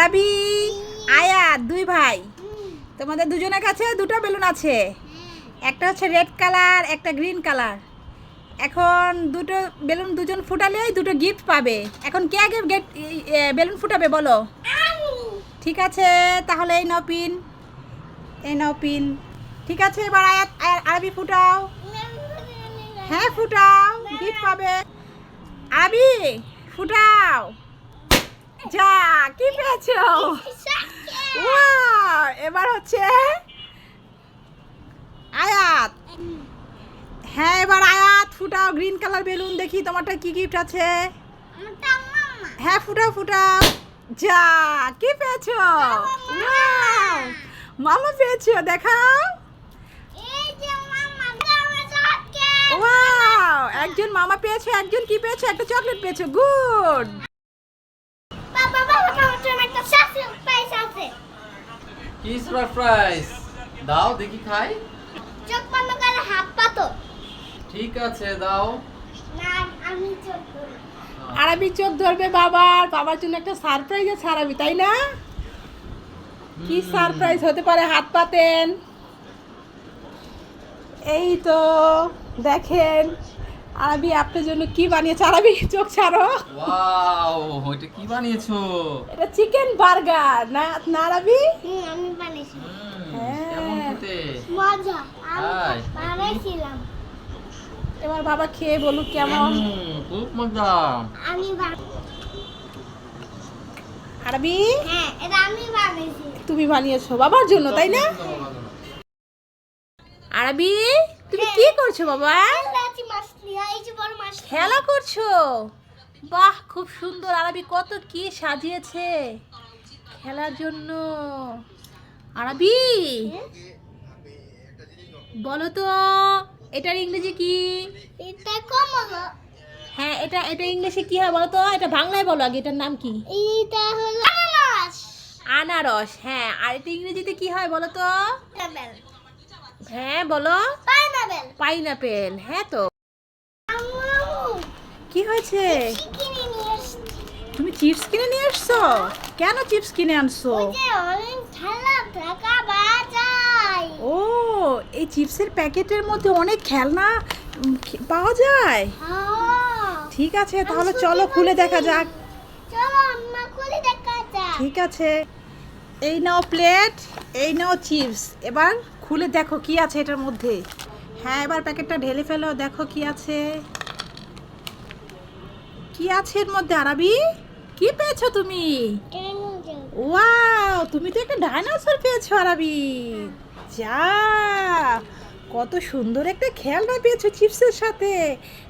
আরাবি আয়াত দুই ভাই। তোমাদের দুজনের কাছে দুটো বেলুন আছে। একটা হচ্ছে রেড কালার, একটা গ্রিন কালার। এখন দুটো বেলুন দুজন ফুটালেই দুটো গিফট পাবে। এখন কে আগে গেট বেলুন ফুটাবে বলো? ঠিক আছে, তাহলে এই নাও পিন। এই নাও পিন। ঠিক আছে, এবার আয়াত আয়া- আরবি ফুটাও। হ্যাঁ ফুটাও গিফট পাবে। আবি ফুটাও। যা, কি পেয়েছ? এবার হচ্ছে আয়াত। হ্যাঁ এবার আয়াত, ফুটাও গ্রিন কালার বেলুন দেখি, তোমারটা কি গিফট আছে? হ্যাঁ ফুটাও ফুটাও। যা, কি পেয়েছ? মামা পেয়েছ, দেখাও। একজন মামা পেয়েছ, একজন কি পেয়েছ? একটা চকলেট পেয়েছ গুড কি সারপ্রাইজ দাও দেখি খাই। চোখ বন্ধ করে হাত পাতো ঠিক আছে দাও। না আমি চোখ করি চোখ ধরবে বাবার বাবার জন্য একটা সারপ্রাইজ আছে আরবি তাই না? কি সারপ্রাইজ হতে পারে হাত পাতেন এই তো দেখেন। আরবি আপনার জন্য কি বানিয়েছে? আরবি চোখ ছাড়ো। ওয়াও এটা কি বানিয়েছো? এটা চিকেন বার্গার না না আরবি? আমি বানিয়েছি। হ্যাঁ। কেমন খেতে? মজা আমি তাই? এবার বাবা খেয়ে বলুক কেমন। খুব মজা। আমি আরবি? হ্যাঁ এটা আমি বানিয়েছি। তুমি বানিয়েছো বাবার জন্য তাই না? আরবি তুমি কি করছ বাবা লাচি মাছলি এই যে বড় মাছ খেলা করছ? বাহ খুব সুন্দর। আরবি কত কি সাজিয়েছে। খেলার জন্য। আরবি? বলো তো এটার ইংরেজি কি? এটা কম হ্যাঁ এটা এটা ইংলিশে কি হয় বলো তো? এটা বাংলায় বলো আগে এটার নাম কি? এটা হলো আনারস। আনারস হ্যাঁ। আর এটা ইংরেজিতে কি হয় বলো তো? হ্যাঁ বলো। পাইনাপেল। পাইনাপেল হ্যাঁ তো। কি হয়েছে? তুমি চিপস কিনে নিয়ে এসছো কেন চিপস কিনে আনছো? ও এই চিপসের প্যাকেটের মধ্যে অনেক খেলনা পাওয়া যায়? হ্যাঁ। ঠিক আছে তাহলে চলো খুলে দেখা যাক। খুলে দেখা যাক। ঠিক আছে। এই নাও প্লেট এই নাও চিপস। এবার খুলে দেখো কি আছে এটার মধ্যে। হ্যাঁ এবার প্যাকেটটা ঢেলে ফেলো দেখো কি আছে। কি আছে এর মধ্যে আরাবি? কি পেয়েছ তুমি? ওয়াও, তুমি তো একটা ডাইনোসর পেয়েছ আরাবি। যা, কত সুন্দর একটা খেলনা পেয়েছ চিপসের সাথে।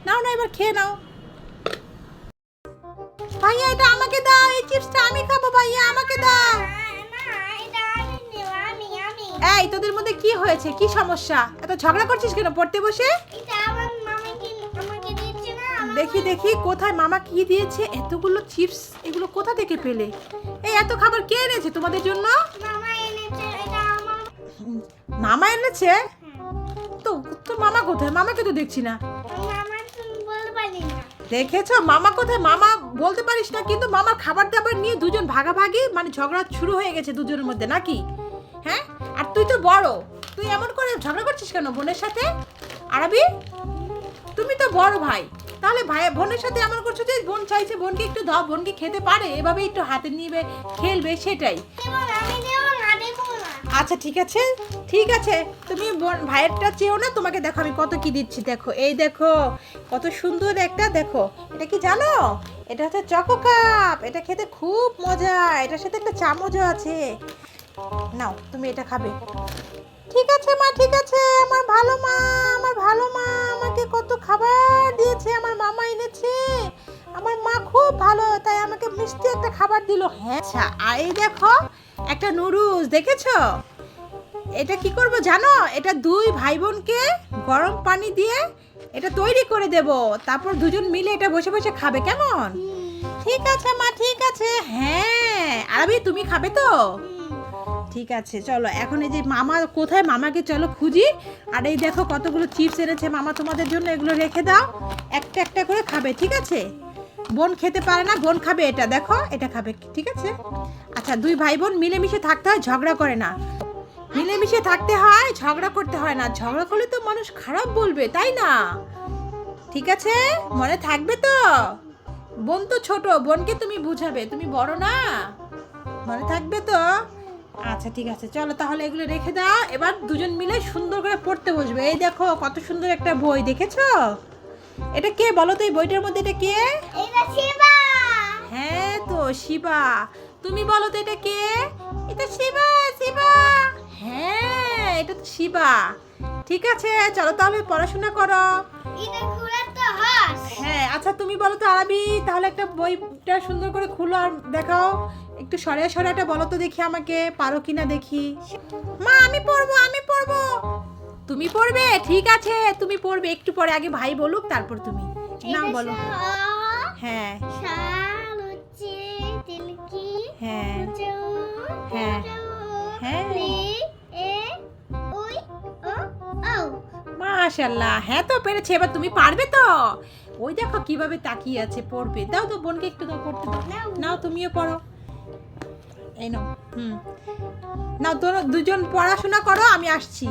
নাও না, এবার খেয়ে নাও। ভাইয়া, এটা আমাকে দাও, এই চিপসটা আমি খাব, ভাইয়া, আমাকে দাও। এই, তোদের মধ্যে কি হয়েছে? কি সমস্যা? এত ঝগড়া করছিস কেন, পড়তে বসে? দেখি দেখি কোথায় মামা কি দিয়েছে? এতগুলো চিপস এগুলো কোথা থেকে পেলে? এই এত খাবার কে এনেছে তোমাদের জন্য? মামা এনেছে তো তো মামা কোথায়? মামাকে তো দেখছি না। দেখেছ? মামা কোথায়? মামা বলতে পারিস না কিন্তু মামার খাবার দাবার নিয়ে দুজন ভাগাভাগি মানে ঝগড়া শুরু হয়ে গেছে দুজনের মধ্যে নাকি? হ্যাঁ? আর তুই তো বড়। তুই এমন করে ঝগড়া করছিস কেন বোনের সাথে? আরবি? তুমি তো বড় ভাই। তাহলে ভাই বোনের সাথে এমন করছ যে বোন চাইছে বোনকে একটু দাও বোনকে খেতে পারে এভাবে একটু হাতে নিবে খেলবে সেটাই। আচ্ছা ঠিক আছে ঠিক আছে। তুমি ভাইয়েরটা চেয়েও না তোমাকে দেখো আমি কত কি দিচ্ছি দেখো। এই দেখো কত সুন্দর একটা দেখো। এটা কি জানো? এটা হচ্ছে চকো কাপ। এটা খেতে খুব মজা। এটার সাথে একটা চামচও আছে। নাও তুমি এটা খাবে। ঠিক আছে মা ঠিক আছে আমার ভালো মা। দিল হ্যাঁ আচ্ছা এই দেখো, একটা নুডলস, দেখেছ? এটা কি করব জানো? এটা দুই ভাই বোনকে গরম পানি দিয়ে এটা তৈরি করে দেব। তারপর দুজন মিলে এটা বসে বসে খাবে, কেমন? ঠিক আছে, মা, ঠিক আছে। হ্যাঁ আরবি, তুমি খাবে তো? ঠিক আছে, চলো, এখন এই যে মামা, কোথায় মামাকে চলো খুঁজি। আর এই দেখো কতগুলো চিপস এনেছে মামা, তোমাদের জন্য এগুলো রেখে দাও। একটা একটা করে খাবে, ঠিক আছে? বোন খেতে পারে না, বোন খাবে এটা, দেখো, এটা খাবে, ঠিক আছে? আচ্ছা দুই ভাই বোন মিলেমিশে থাকতে হয়, ঝগড়া করে না। মিলেমিশে থাকতে হয়, ঝগড়া করতে হয় না। ঝগড়া করলে তো মানুষ খারাপ বলবে, তাই না? ঠিক আছে? মনে থাকবে তো? বোন তো ছোট, বোনকে তুমি বুঝাবে, তুমি বড় না? মনে থাকবে তো? আচ্ছা ঠিক আছে, চলো তাহলে এগুলো রেখে দাও। এবার দুজন মিলে সুন্দর করে পড়তে বসবে। এই দেখো, কত সুন্দর একটা বই, দেখেছ? এটা কে বলো তো এই বইটার মধ্যে এটা কে? এটা শিবা। হ্যাঁ তো শিবা। তুমি বলো তো এটা কে? এটা শিবা শিবা। হ্যাঁ এটা তো শিবা। ঠিক আছে চলো তাহলে পড়াশোনা করো। হ্যাঁ আচ্ছা তুমি বলো তো আরবি তাহলে একটা বইটা সুন্দর করে খুলো আর দেখাও। একটু সরে সরেটা বলো তো দেখি আমাকে পারো কিনা দেখি। মা আমি পড়ব আমি পড়ব। তুমি পড়বে? ঠিক আছে তুমি পড়বে। একটু পরে আগে ভাই বলুক তারপর তুমি। না বলো। হ্যাঁ। হ্যাঁ। হ্যাঁ। হ্যাঁ। মাশাল্লাহ। হ্যাঁ তো পেরেছে। এবার তুমি পারবে তো? ওই দেখো কীভাবে তাকিয়ে আছে পড়বে। দাও তো বোনকে একটু দাও পড়তে। দাও নাও। নাও তুমিও পড়ো। এই নাও হুম। নাও তোর দুজন পড়াশোনা করো আমি আসছি।